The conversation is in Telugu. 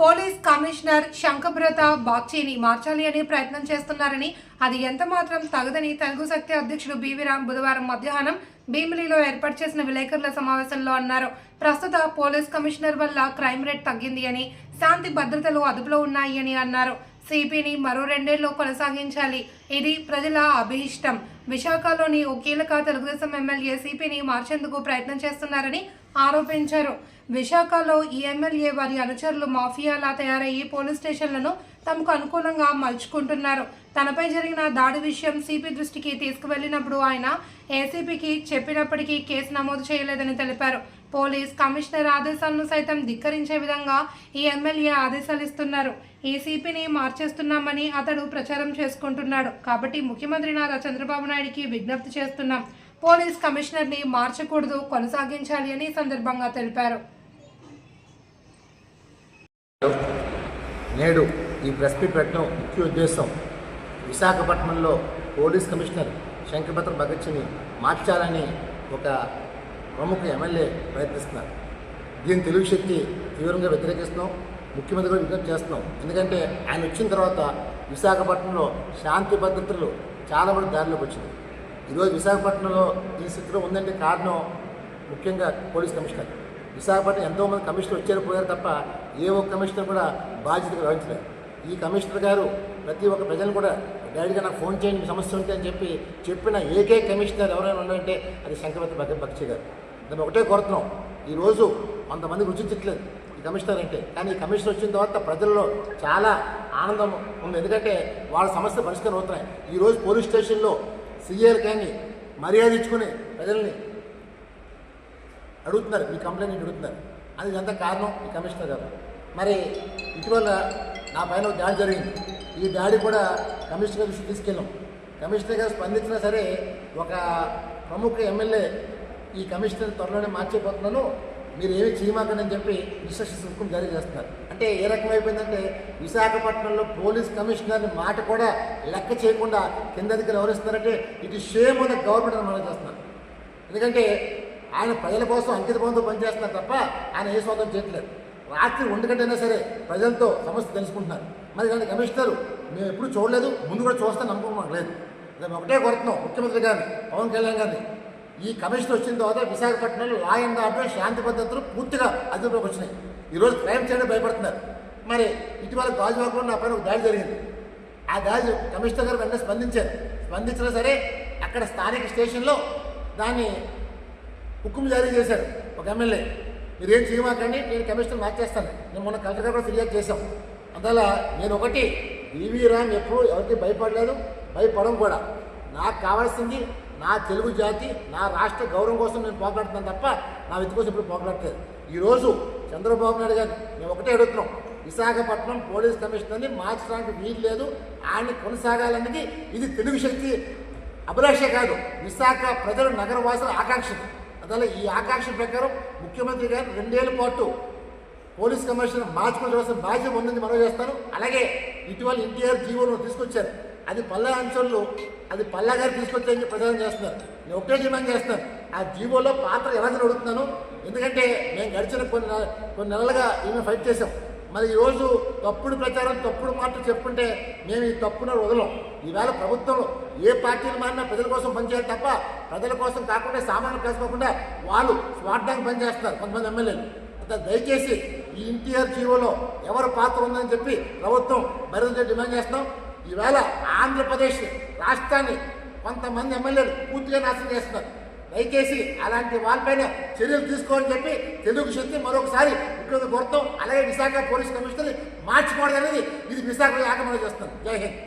పోలీస్ కమిషనర్ శంఖభ్రత బాగ్చీని మార్చాలి అనే ప్రయత్నం చేస్తున్నారని అది ఎంత మాత్రం తగదని తెలుగు శక్తి అధ్యక్షుడు బీవీరామ్ రామ్ బుధవారం మధ్యాహ్నం భీమిలిలో ఏర్పాటు చేసిన విలేకరుల సమావేశంలో అన్నారు. ప్రస్తుత పోలీస్ కమిషనర్ వల్ల క్రైమ్ రేట్ తగ్గింది అని శాంతి భద్రతలు అదుపులో ఉన్నాయి అని అన్నారు. సిపిని మరో రెండేళ్ళు కొనసాగించాలి. ఇది ప్రజల అభిష్టం. విశాఖలోని ఓ కీలక తెలుగుదేశం ఎమ్మెల్యే సిపిని మార్చేందుకు ప్రయత్నం చేస్తున్నారని ఆరోపించారు. విశాఖలో ఈ ఎమ్మెల్యే వారి అనుచరులు మాఫియాలా తయారయ్యి పోలీస్ స్టేషన్లను తమకు అనుకూలంగా మలుచుకుంటున్నారు. తనపై జరిగిన దాడి విషయం సిపి దృష్టికి తీసుకువెళ్ళినప్పుడు ఆయన ఏసీపీకి చెప్పినప్పటికీ కేసు నమోదు చేయలేదని తెలిపారు. పోలీస్ కమిషనర్ ఆదేశాలను సైతం ధిక్కరించే విధంగా ఈ ఎమ్మెల్యే ఆదేశాలు ఇస్తున్నారు. ఏసీపీని మార్చేస్తున్నామని అతడు ప్రచారం చేసుకుంటున్నాడు. కాబట్టి ముఖ్యమంత్రి నారా చంద్రబాబు నాయుడికి విజ్ఞప్తి చేస్తున్నాం. పోలీస్ కమిషనర్ని మార్చకూడదు కొనసాగించాలి అని సందర్భంగా తెలిపారు. నేడు ఈ ప్రెస్ మీట్ పెట్టడం ముఖ్య ఉద్దేశం. విశాఖపట్నంలో పోలీస్ కమిషనర్ శంకరభద్ర భగత్ని మార్చాలని ఒక ప్రముఖ ఎమ్మెల్యే ప్రయత్నిస్తున్నారు. దీని తెలుగు శక్తి తీవ్రంగా వ్యతిరేకిస్తున్నాం. ముఖ్యమంత్రి కూడా విజ్ఞప్తి చేస్తున్నాం. ఎందుకంటే ఆయన వచ్చిన తర్వాత విశాఖపట్నంలో శాంతి భద్రతలు చాలా వరకు దారిలోకి వచ్చింది. ఈరోజు విశాఖపట్నంలో ఈ స్థితిలో ఉందంటే కారణం ముఖ్యంగా పోలీస్ కమిషనర్. విశాఖపట్నం ఎంతోమంది కమిషనర్ వచ్చారు పోయారు తప్ప ఏ ఒక్క కమిషనర్ కూడా బాధ్యతగా వహించలేదు ఈ కమిషనర్ గారు ప్రతి ఒక్క ప్రజలు కూడా డైరెక్ట్గా నాకు ఫోన్ చేయండి సమస్య ఉంటే అని చెప్పి చెప్పిన ఏకే కమిషనర్ ఎవరైనా ఉన్నారంటే అది శంకరవతి భగత్ గారు. దాన్ని ఒకటే కోరుతున్నాం ఈరోజు కొంతమంది రుచించట్లేదు ఈ కమిషనర్ అంటే. కానీ ఈ కమిషనర్ వచ్చిన తర్వాత ప్రజల్లో చాలా ఆనందం ఉంది. ఎందుకంటే వాళ్ళ సమస్య పరిష్కారం అవుతున్నాయి. ఈరోజు పోలీస్ స్టేషన్లో సీఏలు కానీ మర్యాద ఇచ్చుకుని ప్రజల్ని అడుగుతున్నారు. మీ కంప్లైంట్ అడుగుతున్నారు. అది ఎంత కారణం ఈ కమిషనర్ గారు. మరి ఇటీవల నా పైన ఒక దాడి జరిగింది. ఈ దాడి కూడా కమిషనర్ దృష్టికి తీసుకెళ్ళాం. కమిషనర్ గారు స్పందించినా సరే ఒక ప్రముఖ ఎమ్మెల్యే ఈ కమిషనర్ త్వరలోనే మార్చిపోతున్నాను. మీరు ఏమి చేయమాకండి అని చెప్పి ఇన్స్ట్రక్షన్స్ హుకుం జారీ చేస్తున్నారు. అంటే ఏ రకం అయిపోయిందంటే విశాఖపట్నంలో పోలీస్ కమిషనర్ని మాట కూడా లెక్క చేయకుండా కింద దగ్గర ఎవరిస్తున్నారంటే ఇట్ షేమ్ ఉన్న గవర్నమెంట్ అని మనం చేస్తున్నారు ఎందుకంటే ఆయన ప్రజల కోసం అంకిత బంధువు పనిచేస్తున్నారు తప్ప ఆయన ఏ స్వాతం చేయట్లేదు. రాత్రి ఒంటి గంటైనా సరే ప్రజలతో సమస్య తెలుసుకుంటున్నారు. మరి కానీ కమిషనర్ మేము ఎప్పుడు చూడలేదు ముందు కూడా చూస్తే నమ్మకం మాకు లేదు. మేము ఒకటే కోరుతున్నాం ముఖ్యమంత్రి గారిని పవన్ కళ్యాణ్ గారిని. ఈ కమిషన్ వచ్చిన తర్వాత విశాఖపట్నంలో లా అండ్ ఆర్డర్ శాంతి పద్ధతులు పూర్తిగా అదుపులోకి వచ్చినాయి. ఈరోజు క్రైమ్ చేయడం భయపడుతున్నారు. మరి ఇటీవల గాజువాకలో నా పైన ఒక దాడి జరిగింది. ఆ దాడి కమిషనర్ గారు వెంటనే స్పందించారు. స్పందించినా సరే అక్కడ స్థానిక స్టేషన్లో దాన్ని హుకుం జారీ చేశారు ఒక ఎమ్మెల్యే. మీరేం చేయమాకండి నేను కమిషనర్ మార్చేస్తాను నేను మొన్న కలెక్టర్ కూడా ఫిర్యాదు చేశాం. అందువల్ల నేను ఒకటి ఈవీ రామ్ ఎప్పుడు ఎవరికి భయపడలేదు భయపడం కూడా. నాకు కావాల్సింది నా తెలుగు జాతి నా రాష్ట్ర గౌరవం కోసం నేను పోట్లాడుతున్నాను తప్ప నా వ్యక్తి కోసం ఇప్పుడు పోట్లాడలేదు ఈరోజు చంద్రబాబు నాయుడు గారు మేము ఒకటే అడుగుతున్నాం. విశాఖపట్నం పోలీస్ కమిషనర్ని మార్చడానికి వీలు లేదు ఆయన్ని కొనసాగాలన్నది ఇది తెలుగు శక్తి అభిలాష కాదు విశాఖ ప్రజలు నగరవాసుల ఆకాంక్ష. అందువల్ల ఈ ఆకాంక్ష ప్రకారం ముఖ్యమంత్రి గారు రెండేళ్ళ పాటు పోలీస్ కమిషనర్ మార్చుకోవాల్సిన బాధ్యత ఉందని మనం చేస్తాను. అలాగే ఇటీవల ఎన్టీఆర్ జీవోను తీసుకొచ్చారు. అది పల్లా అంశాలు అది పల్లా గారు తీసుకొచ్చారని ప్రచారం చేస్తున్నారు. నేను ఒకటే డిమాండ్ చేస్తున్నాను. ఆ జీవోలో పాత్ర ఎవరిని అడుగుతున్నాను ఎందుకంటే మేము గడిచిన కొన్ని కొన్ని నెలలుగా ఈమె ఫైట్ చేసాం మరి ఈరోజు తప్పుడు ప్రచారం తప్పుడు మాటలు చెప్పుంటే మేము ఈ తప్పున వదలం. ఈవేళ ప్రభుత్వంలో ఏ పార్టీలు మారినా ప్రజల కోసం పనిచేయాలి తప్ప ప్రజల కోసం కాకుండా సామాన్య కలుసుకోకుండా వాళ్ళు స్వార్థానికి పనిచేస్తున్నారు కొంతమంది ఎమ్మెల్యేలు. అంత దయచేసి ఈ ఎన్టీఆర్ జీవోలో ఎవరు పాత్ర ఉందని చెప్పి ప్రభుత్వం మరింత డిమాండ్ చేస్తాం ఈవేళ ఆంధ్రప్రదేశ్ రాష్ట్రాన్ని కొంతమంది ఎమ్మెల్యేలు పూర్తిగా నాశనం చేస్తున్నారు. దయచేసి అలాంటి వాళ్ళపైన చర్యలు తీసుకోవాలని చెప్పి తెలుగు శక్తి మరొకసారి ముఖ్యమంత్రి కోరుతాం అలాగే విశాఖ పోలీస్ కమిషనర్ మార్చుకోవడం అనేది ఇది విశాఖ ఆగమనం చేస్తాం జై హింద్.